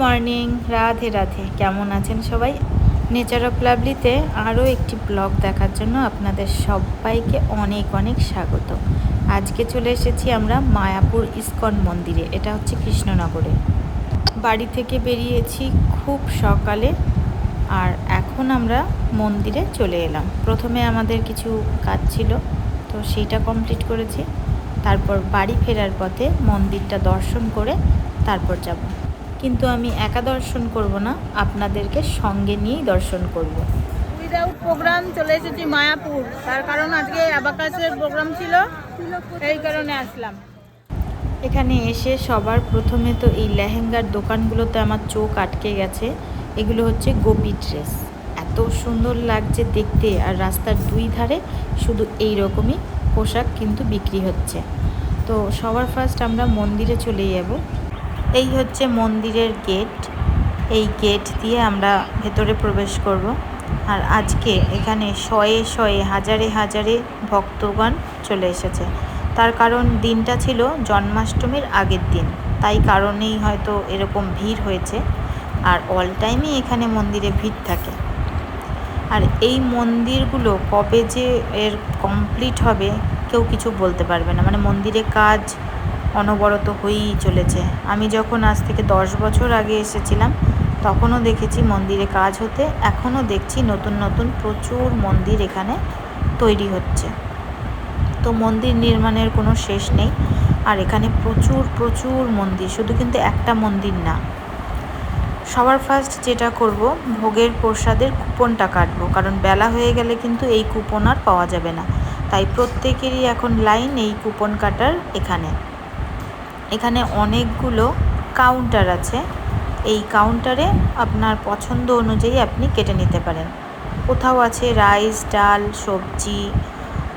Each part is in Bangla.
মর্নিং, রাধে রাধে। কেমন আছেন সবাই? নেচার অফ লাভলিতে আরও একটি ব্লগ দেখার জন্য আপনাদের সবাইকে অনেক অনেক স্বাগত। আজকে চলে এসেছি আমরা মায়াপুর ইস্কন মন্দিরে, এটা হচ্ছে কৃষ্ণনগরে। বাড়ি থেকে বেরিয়েছি খুব সকালে, আর এখন আমরা মন্দিরে চলে এলাম। প্রথমে আমাদের কিছু কাজ ছিল, তো সেইটা কমপ্লিট করেছি। তারপর বাড়ি ফেরার পথে মন্দিরটা দর্শন করে তারপর যাব। কিন্তু আমি একা দর্শন করব না আপনাদেরকে সঙ্গে নিয়েই দর্শন করব। উইদাউট প্রোগ্রাম চলে এসেছি মায়াপুর। তার কারণ আজকে অ্যাবাকাসের প্রোগ্রাম ছিল এই কারণে আসলাম। এখানে এসে সবার প্রথমে তো এই লেহেঙ্গার দোকানগুলোতে আমার চোখ আটকে গেছে। এগুলো হচ্ছে গোপী ড্রেস। এত সুন্দর লাগছে দেখতে আর রাস্তার দুই ধারে শুধু এই রকমই পোশাক কিন্তু বিক্রি হচ্ছে। তো সবার ফার্স্ট আমরা মন্দিরে চলে যাব। এই হচ্ছে মন্দিরের গেট। এই গেট দিয়ে আমরা ভেতরে প্রবেশ করব। আর আজকে এখানে শয়ে শয়ে, হাজারে হাজারে ভক্তগণ চলে এসেছে। তার কারণ দিনটা ছিল জন্মাষ্টমীর আগের দিন। তাই কারণেই হয়তো এরকম ভিড় হয়েছে। আর অল টাইমই এখানে মন্দিরে ভিড় থাকে। আর এই মন্দিরগুলো কবে যে এর কমপ্লিট হবে কেউ কিছু বলতে পারবে না। মানে মন্দিরে কাজ অনবরত হয়েই চলেছে। আমি যখন আজ থেকে দশ বছর আগে এসেছিলাম, তখনও দেখেছি মন্দিরে কাজ হতে, এখনও দেখছি নতুন নতুন প্রচুর মন্দির এখানে তৈরি হচ্ছে। তো মন্দির নির্মাণের কোনো শেষ নেই, আর এখানে প্রচুর প্রচুর মন্দির, শুধু কিন্তু একটা মন্দির না। সবার ফার্স্ট যেটা করব, ভোগের প্রসাদের কুপনটা কাটবো, কারণ বেলা হয়ে গেলে কিন্তু এই কুপন আর পাওয়া যাবে না। তাই প্রত্যেকেরই এখন লাইন এই কুপন কাটার এখানে। এখানে অনেকগুলো কাউন্টার আছে। এই কাউন্টারে আপনার পছন্দ অনুযায়ী আপনি কেটে নিতে পারেন। কোথাও আছে রাইস ডাল, সবজি,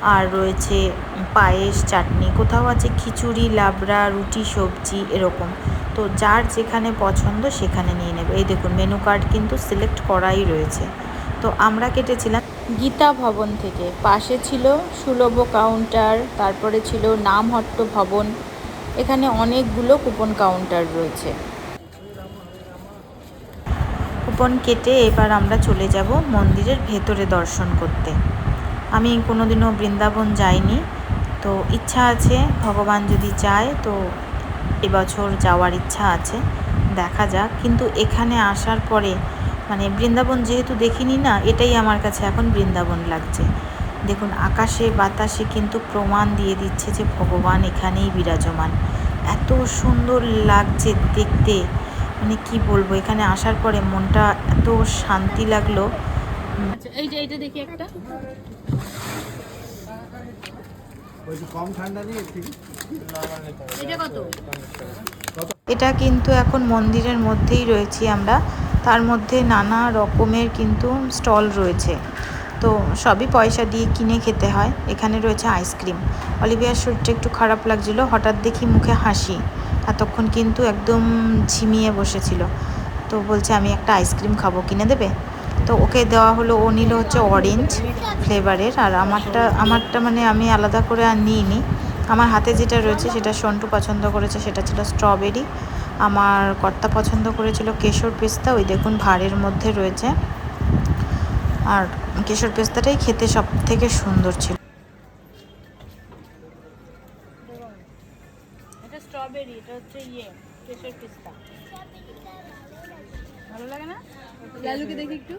আর রয়েছে পায়েস, চাটনি। কোথাও আছে খিচুড়ি, লাবড়া, রুটি, সবজি, এরকম। তো যার যেখানে পছন্দ সেখানে নিয়ে নেবে। এই দেখুন মেনু কার্ড কিন্তু সিলেক্ট করাই রয়েছে। তো আমরা কেটেছিলাম গীতা ভবন থেকে। পাশে ছিল সুলভ কাউন্টার তারপরে ছিল নামহট্ট ভবন। এখানে অনেকগুলো কুপন কাউন্টার রয়েছে। কুপন কেটে এবার আমরা চলে যাব মন্দিরের ভেতরে দর্শন করতে। আমি কোনোদিনও বৃন্দাবন যাইনি, তো ইচ্ছা আছে, ভগবান যদি চায়, তো এবছর যাওয়ার ইচ্ছা আছে, দেখা যাক। কিন্তু এখানে আসার পরে মানে বৃন্দাবন যেহেতু দেখিনি না, এটাই আমার কাছে এখন বৃন্দাবন লাগছে। দেখুন আকাশে বাতাসে কিন্তু প্রমাণ দিয়ে দিচ্ছে যে ভগবান এখানেই বিরাজমান। এত সুন্দর লাগছে দেখতে। মানে কি বলব এখানে আসার পরে মনটা এত শান্তি লাগল। আচ্ছা এই যে এইটা দেখি একটা। এটা কিন্তু এখন মন্দিরের মধ্যেই রয়েছি আমরা। তার মধ্যে নানা রকমের কিন্তু স্টল রয়েছে। তো সবই পয়সা দিয়ে কিনে খেতে হয়। এখানে রয়েছে আইসক্রিম। অলিভিয়ার শরীরটা একটু খারাপ লাগছিল। হঠাৎ দেখি মুখে হাসি। এতক্ষণ কিন্তু একদম ঝিমিয়ে বসেছিল। তো বলছে, আমি একটা আইসক্রিম খাব, কিনে দেবে? তো ওকে দেওয়া হলো। ও নিল হচ্ছে অরেঞ্জ ফ্লেভারের আর আমারটা আমারটা মানে আমি আলাদা করে আর নিইনি। আমার হাতে যেটা রয়েছে, সেটা সন্টু পছন্দ করেছে। সেটা ছিল স্ট্রবেরি আমার কর্তা পছন্দ করেছিল কেশর পেস্তা। ওই দেখুন, ভাঁড়ের মধ্যে রয়েছে। আর কেশর পেস্তাটাই খেতে সব থেকে সুন্দর ছিল। স্ট্রবেরি এটা হচ্ছে ইয়ে কেশর ভালো লাগে না? দেখি একটু।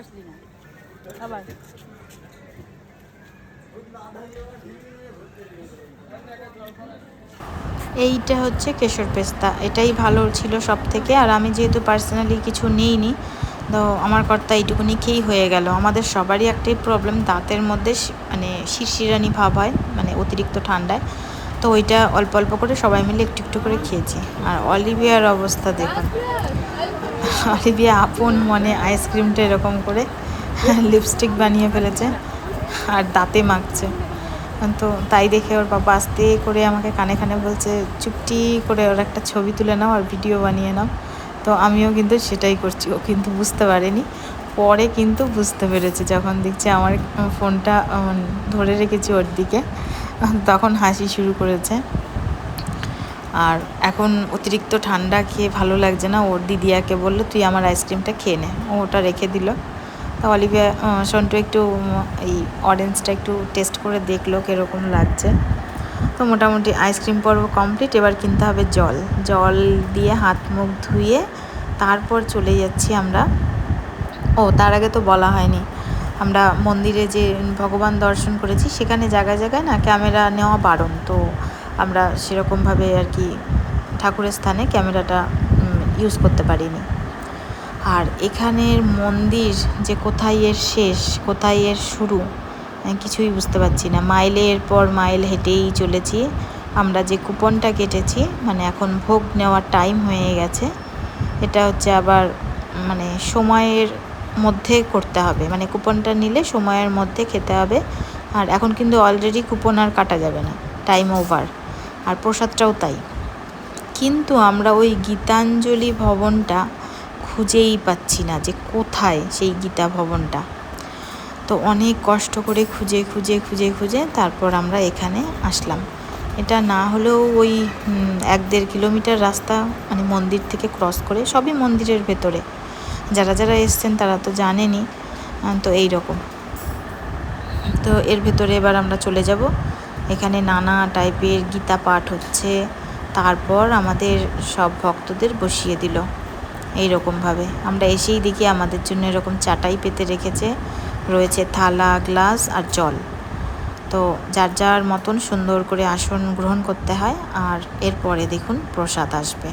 আসলি না। আবার। এইটা হচ্ছে কেশর পেস্তা। এটাই ভালো ছিল সব থেকে আর আমি যেহেতু পার্সোনালি কিছু নিইনি, তো আমার কর্তা এইটুকুনি খেয়েই হয়ে গেল। আমাদের সবারই একটাই প্রবলেম দাঁতের মধ্যে মানে শিরশিরানি ভাব হয় মানে অতিরিক্ত ঠান্ডায়। তো ওইটা অল্প অল্প করে সবাই মিলে একটু একটু করে খেয়েছি। আর অলিভিয়ার অবস্থা দেখুন। অলিভিয়া আপন মনে আইসক্রিমটা এরকম করে লিপস্টিক বানিয়ে ফেলেছে। আর দাঁতে মাখছে। তো তাই দেখে ওর বাবা আস্তে করে আমাকে কানে কানে বলছে, চুপটি করে ওর একটা ছবি তুলে নাও আর ভিডিও বানিয়ে নাও। তো আমিও কিন্তু সেটাই করছি, ও কিন্তু বুঝতে পারেনি। পরে কিন্তু বুঝতে পেরেছে, যখন দেখছে আমার ফোনটা ধরে রেখেছি ওর দিকে, তখন হাসি শুরু করেছে। আর এখন অতিরিক্ত ঠান্ডা খেয়ে ভালো লাগছে না, ওর দিদিয়াকে বলল, তুই আমার আইসক্রিমটা খেয়ে নে। ও ওটা রেখে দিল। তা অলিভিয়া সন্টু একটু এই অরেঞ্জটা একটু টেস্ট করে দেখল কীরকম লাগছে। তো মোটামুটি আইসক্রিম পর্ব কমপ্লিট এবার কিনতে হবে জল। জল দিয়ে হাত মুখ ধুয়ে তারপর চলে যাচ্ছি আমরা। ও, তার আগে তো বলা হয়নি। আমরা মন্দিরে যে ভগবান দর্শন করেছি, সেখানে জায়গায় জায়গায় না ক্যামেরা নেওয়া বারণ। তো আমরা সেরকমভাবে আর কি ঠাকুরের স্থানে ক্যামেরাটা ইউজ করতে পারিনি। আর এখানের মন্দির যে কোথায় এর শেষ, কোথায় এর শুরু কিছুই বুঝতে পারছি না। মাইলের পর মাইল হেঁটেই চলেছি। আমরা যে কুপনটা কেটেছি মানে এখন ভোগ নেওয়ার টাইম হয়ে গেছে। এটা হচ্ছে আবার মানে সময়ের মধ্যে করতে হবে। মানে কুপনটা নিলে সময়ের মধ্যে খেতে হবে। আর এখন কিন্তু অলরেডি কুপন আর কাটা যাবে না। টাইম ওভার আর প্রসাদটাও তাই। কিন্তু আমরা ওই গীতাঞ্জলি ভবনটা খুঁজেই পাচ্ছি না যে কোথায় সেই গীতা ভবনটা। তো অনেক কষ্ট করে খুঁজে খুঁজে খুঁজে খুঁজে তারপর আমরা এখানে আসলাম। এটা না হলেও ওই এক দেড় কিলোমিটার রাস্তা মানে মন্দির থেকে ক্রস করে সবই মন্দিরের ভেতরে। যারা যারা এসছেন তারা তো জানেনি তো এই রকম তো এর ভেতরে এবার আমরা চলে যাব। এখানে নানা টাইপের গীতা পাঠ হচ্ছে। তারপর আমাদের সব ভক্তদের বসিয়ে দিল। এই রকমভাবে আমরা এসেই দেখি আমাদের জন্য এরকম চাটাই পেতে রেখেছে। রয়েছে থালা, গ্লাস আর জল। তো যার যার মতন সুন্দর করে আসন গ্রহণ করতে হয় আর এরপরে দেখুন প্রসাদ আসবে।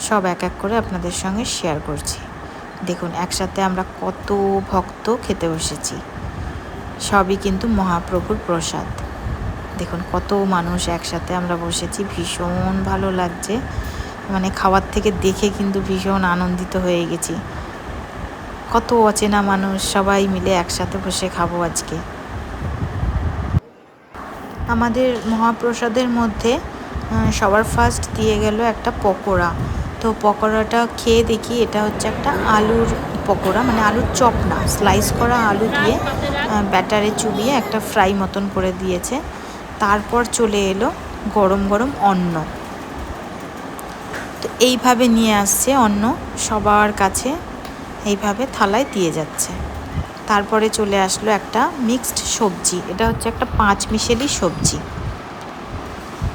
সব এক এক করে আপনাদের সঙ্গে শেয়ার করছি। দেখুন, একসাথে আমরা কত ভক্ত খেতে বসেছি। সবই কিন্তু মহাপ্রভুর প্রসাদ। দেখুন, কত মানুষ একসাথে আমরা বসেছি। ভীষণ ভালো লাগছে। মানে খাওয়ার থেকে দেখে কিন্তু ভীষণ আনন্দিত হয়ে গেছি। কত অচেনা মানুষ, সবাই মিলে একসাথে বসে খাব আজকে। আমাদের মহাপ্রসাদের মধ্যে সবার ফার্স্ট দিয়ে গেল একটা পকোড়া। তো পকোড়াটা খেয়ে দেখি এটা হচ্ছে একটা আলুর পকোড়া মানে আলুর চপ না স্লাইস করা আলু দিয়ে ব্যাটারে চুবিয়ে একটা ফ্রাই মতন করে দিয়েছে। তারপর চলে এলো গরম গরম অন্ন। তো এইভাবে নিয়ে আসছে অন্ন সবার কাছে, এইভাবে থালায় দিয়ে যাচ্ছে। তারপরে চলে আসলো একটা মিক্সড সবজি, এটা হচ্ছে একটা পাঁচ মিশেলি সবজি।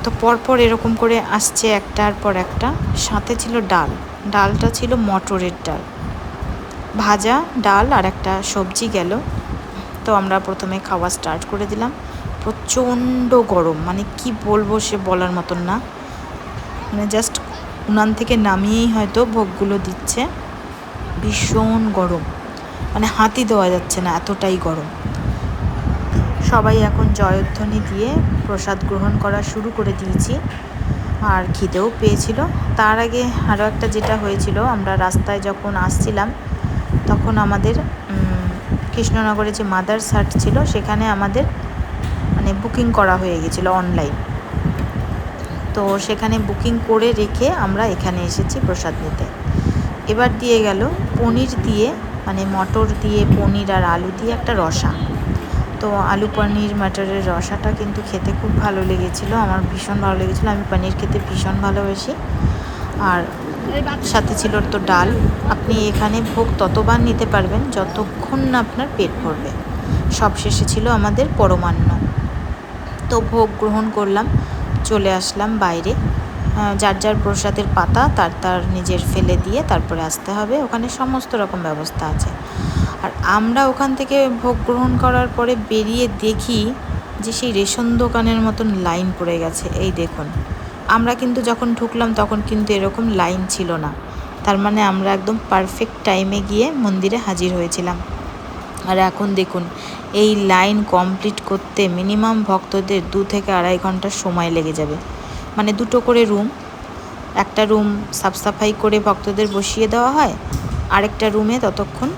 তো পরপর এরকম করে আসছে একটার পর একটা, সাথে ছিল ডাল। ডালটা ছিল মটরের ডাল। ভাজা ডাল আর একটা সবজি গেল। তো আমরা প্রথমে খাওয়া স্টার্ট করে দিলাম। প্রচণ্ড গরম মানে কি বলব সে বলার মতন না। মানে জাস্ট উনান থেকে নামিয়েই হয়তো ভোগগুলো দিচ্ছে। ভীষণ গরম। মানে হাতি দেওয়া যাচ্ছে না, এতটাই গরম। সবাই এখন জয়ধ্বনি দিয়ে প্রসাদ গ্রহণ করা শুরু করে দিয়েছি। আর খিদেও পেয়েছিল। তার আগে আরও একটা যেটা হয়েছিল, আমরা রাস্তায় যখন আসছিলাম, তখন আমাদের কৃষ্ণনগরে যে মাদার সার্ট ছিল, সেখানে আমাদের মানে বুকিং করা হয়ে গেছিল অনলাইন। তো সেখানে বুকিং করে রেখে আমরা এখানে এসেছি প্রসাদ নিতে। এবার দিয়ে গেল পনির দিয়ে মানে মটর দিয়ে পনির আর আলু দিয়ে একটা রসা। তো আলু পনির, মটরের রসাটা কিন্তু খেতে খুব ভালো লেগেছিলো, আমার ভীষণ ভালো লেগেছিলো, আমি পনির খেতে ভীষণ ভালোবাসি। আর সাথে ছিল তো ডাল, আপনি এখানে ভোগ ততবার নিতে পারবেন যতক্ষণ না আপনার পেট ভরবে। সব শেষে ছিল আমাদের পরমান্ন। তো ভোগ গ্রহণ করলাম। চলে আসলাম বাইরে। যার যার প্রসাদের পাতা তার তার নিজের ফেলে দিয়ে তারপরে আসতে হবে। ওখানে সমস্ত রকম ব্যবস্থা আছে। আর আমরা ওখান থেকে ভোগ গ্রহণ করার পরে বেরিয়ে দেখি যে সেই রেশন দোকানের মতন লাইন পড়ে গেছে। এই দেখুন, আমরা কিন্তু যখন ঢুকলাম তখন কিন্তু এরকম লাইন ছিল না। তার মানে আমরা একদম পারফেক্ট টাইমে গিয়ে মন্দিরে হাজির হয়েছিলাম। আর এখন দেখুন, এই লাইন কমপ্লিট করতে মিনিমাম ভক্তদের দু থেকে আড়াই ঘণ্টা সময় লেগে যাবে। মানে দুটো করে রুম, একটা রুম সাফ সাফাই করে ভক্তদের বসিয়ে দেওয়া হয়, আরেকটা রুমে ততক্ষণ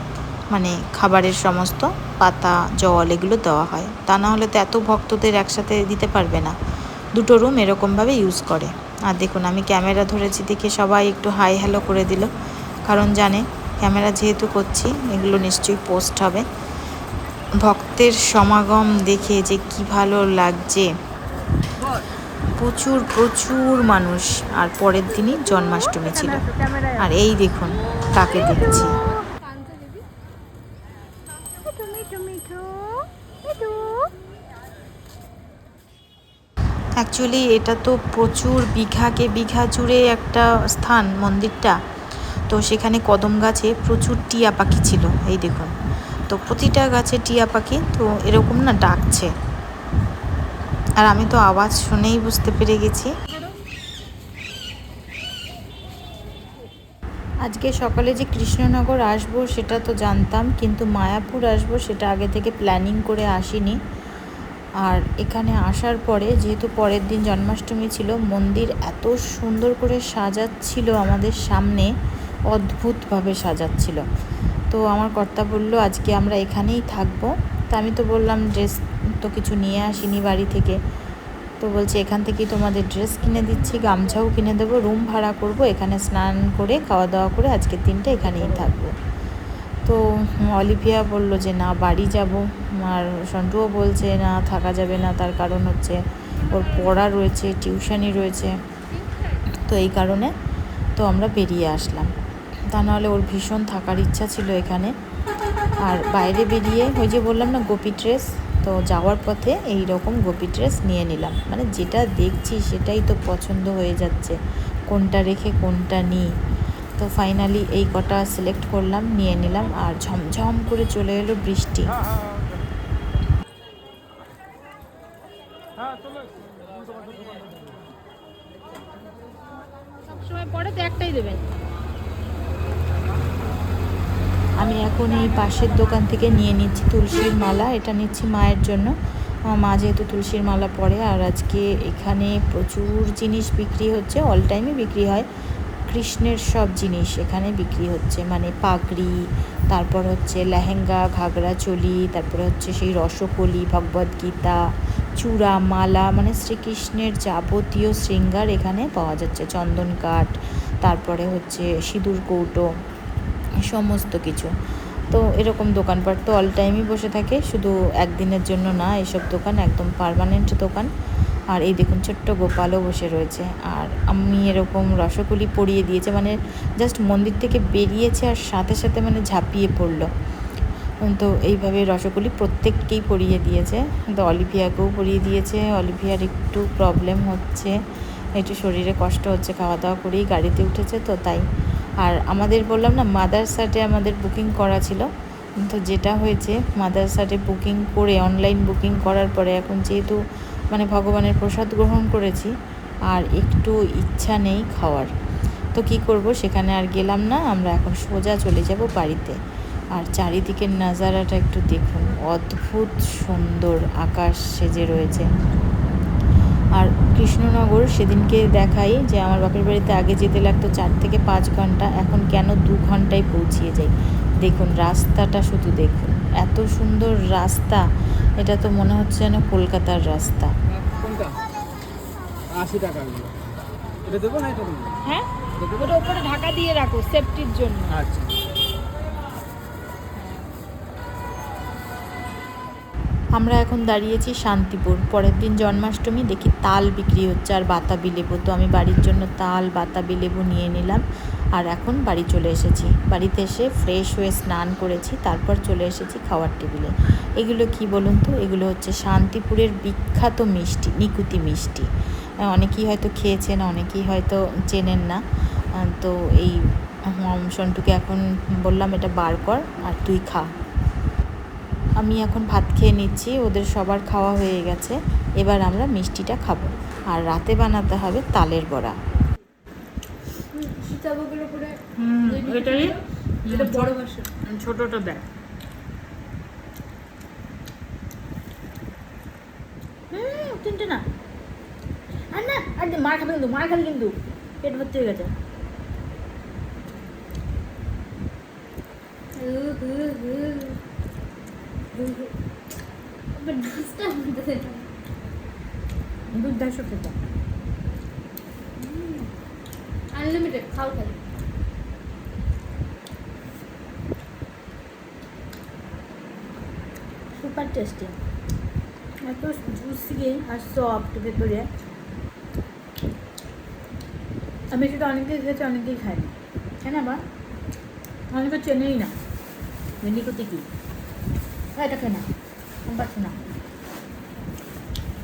মানে খাবারের সমস্ত পাতা, জল এগুলো দেওয়া হয়। তা না হলে তো এত ভক্তদের একসাথে দিতে পারবে না। দুটো রুম এরকমভাবে ইউজ করে। আর দেখুন, আমি ক্যামেরা ধরেছি দেখে সবাই একটু হাই হ্যালো করে দিল। কারণ জানে ক্যামেরা যেহেতু করছি, এগুলো নিশ্চয়ই পোস্ট হবে। ভক্তের সমাগম দেখে যে কি ভালো লাগছে। প্রচুর প্রচুর মানুষ, আর পরের দিনই জন্মাষ্টমী ছিল। আর এই দেখুন, তাকে দেখছি। অ্যাকচুয়ালি এটা তো প্রচুর বিঘাকে বিঘা জুড়ে একটা স্থান, মন্দিরটা। তো সেখানে কদম গাছে প্রচুর টিয়া পাখি ছিল, এই দেখুন। তো প্রতিটা গাছে টিয়া পাখি, তো এরকম না ডাকছে। আর আমি তো আওয়াজ শুনেই বুঝতে পেরে গেছি। আজকে সকালে যে কৃষ্ণনগর আসব সেটা তো জানতাম, কিন্তু মায়াপুর আসব সেটা আগে থেকে প্ল্যানিং করে আসিনি। আর এখানে আসার পরে, যেহেতু পরের দিন জন্মাষ্টমী ছিল, মন্দির এত সুন্দর করে সাজাচ্ছিল আমাদের সামনে অদ্ভুতভাবে সাজাচ্ছিল। তো আমার কর্তা বলল, আজকে আমরা এখানেই থাকব। তা আমি তো বললাম, ড্রেস তো কিছু নিয়ে আসিনি বাড়ি থেকে। তো বলছে, এখান থেকেই তোমাদের ড্রেস কিনে দিচ্ছি, গামছাও কিনে দেবো, রুম ভাড়া করব, এখানে স্নান করে খাওয়া দাওয়া করে আজকের দিনটা এখানেই থাকব। তো অলিভিয়া বলল যে, না, বাড়ি যাব। আর সন্টুও বলছে, না, থাকা যাবে না। তার কারণ হচ্ছে ওর পড়া রয়েছে টিউশানি রয়েছে। তো এই কারণে তো আমরা বেরিয়ে আসলাম। তা নাহলে ওর ভীষণ থাকার ইচ্ছা ছিল এখানে। আর বাইরে বেরিয়ে ওই যে বললাম না, গোপী ড্রেস, তো যাওয়ার পথে এই রকম গোপী ড্রেস নিয়ে নিলাম। মানে যেটা দেখছি সেটাই তো পছন্দ হয়ে যাচ্ছে, কোনটা রেখে কোনটা নিই। তো ফাইনালি এই কটা সিলেক্ট করলাম, নিয়ে নিলাম আর ঝমঝম করে চলে এলো বৃষ্টি সবসময় পরে তো একটাই দেবেন আমি এখন এই পাশের দোকান থেকে নিয়ে নিচ্ছি তুলসীর মালা। এটা নিচ্ছি মায়ের জন্য। মা যেহেতু তুলসীর মালা পরে, আর আজকে এখানে প্রচুর জিনিস বিক্রি হচ্ছে অল টাইমে বিক্রি হয়। কৃষ্ণের সব জিনিস এখানে বিক্রি হচ্ছে। মানে পাগড়ি, তারপর হচ্ছে লেহেঙ্গা, ঘাগরা চলি, তারপরে হচ্ছে সেই রসকলি ভগবদ্গীতা চূড়া মালা মানে শ্রীকৃষ্ণের যাবতীয় শৃঙ্গার এখানে পাওয়া যাচ্ছে। চন্দন কাঠ, তারপরে হচ্ছে সিঁদুর কৌটো। সমস্ত কিছু। তো এরকম দোকানপাট তো অল টাইমই বসে থাকে, শুধু একদিনের জন্য না, এসব দোকান একদম পারমানেন্ট দোকান। আর এই দেখুন ছোট্ট গোপালও বসে রয়েছে। আর আমি এরকম রসগুলি পরিয়ে দিয়েছে মানে জাস্ট মন্দির থেকে বেরিয়েছে আর সাথে সাথে মানে ঝাঁপিয়ে পড়ল। তো এইভাবে রসগুলি প্রত্যেককেই পরিয়ে দিয়েছে। তো অলিভিয়াকেও পরিয়ে দিয়েছে। অলিভিয়ার একটু প্রবলেম হচ্ছে, একটু শরীরে কষ্ট হচ্ছে, খাওয়া দাওয়া করেই গাড়িতে উঠেছে, তো তাই। আমাদের বললাম না মাদার সাটে আমাদের বুকিং করা ছিল। তো যেটা হয়েছে মাদার সাটে বুকিং করে অনলাইন বুকিং করার পরে এখন যেহেতু মানে ভগবানের প্রসাদ গ্রহণ করেছি, আর একটু ইচ্ছা নেই খাওয়ার। তো কি করব, সেখানে আর গেলাম না, আমরা এখন সোজা চলে যাব বাড়িতে। আর চারিদিকের নাজারাটা একটু দেখুন, অদ্ভুত সুন্দর আকাশ সেজে রয়েছে। আর কৃষ্ণনগর সেদিনকে দেখাই যে আমার বাপের বাড়িতে আগে যেতে লাগতো চার থেকে পাঁচ ঘণ্টা এখন কেন দু ঘন্টায় পৌঁছিয়ে যাই? দেখুন রাস্তাটা শুধু দেখুন। এত সুন্দর রাস্তা এটা তো মনে হচ্ছে যেন কলকাতার রাস্তা। আশি টাকা এটা দেবো না এটা হ্যাঁ? ওটা উপরে ঢাকা দিয়ে রাখো সেফটির জন্য। আচ্ছা। আমরা এখন দাঁড়িয়েছি শান্তিপুর। পরের দিন জন্মাষ্টমী, দেখি তাল বিক্রি হচ্ছে আর বাতাবি লেবু। তো আমি বাড়ির জন্য তাল, বাতাবি লেবু নিয়ে নিলাম আর এখন বাড়ি চলে এসেছি। বাড়িতে এসে ফ্রেশ হয়ে স্নান করেছি, তারপর চলে এসেছি খাওয়ার টেবিলে। এগুলো কি বলুন তো? এগুলো হচ্ছে শান্তিপুরের বিখ্যাত মিষ্টি, নিকুতি মিষ্টি। অনেকেই হয়তো খেয়েছেন, অনেকেই হয়তো চেনেন না। তো এই সন্টুকে এখন বললাম এটা বার কর আর তুই খা। আমি এখন ভাত খেয়ে নিচ্ছি ওদের সবার খাওয়া হয়ে গেছে। এবার আমরা মিষ্টিটা খাব। আর রাতে বানাতে হবে তালের বড়া। ছোটটা দেখ। হুম তিনটে না। আর না আর মার খাবে কিন্তু মার খাবে কিন্তু। পেট ভর্তি হয়ে গেছে। দেড়শো খেতে। আনলিমিটেড খাও খালি সুপার টেস্টি এত জুসি আর সফট ভেতরে। আমি সেটা অনেকেই খেয়েছি অনেকেই খাইনি। তাই না বা অনেকে চেনেই না। ভেন্ডি কুটি কি? হ্যাঁ, এটা খেয়ে না আমি পাচ্ছি না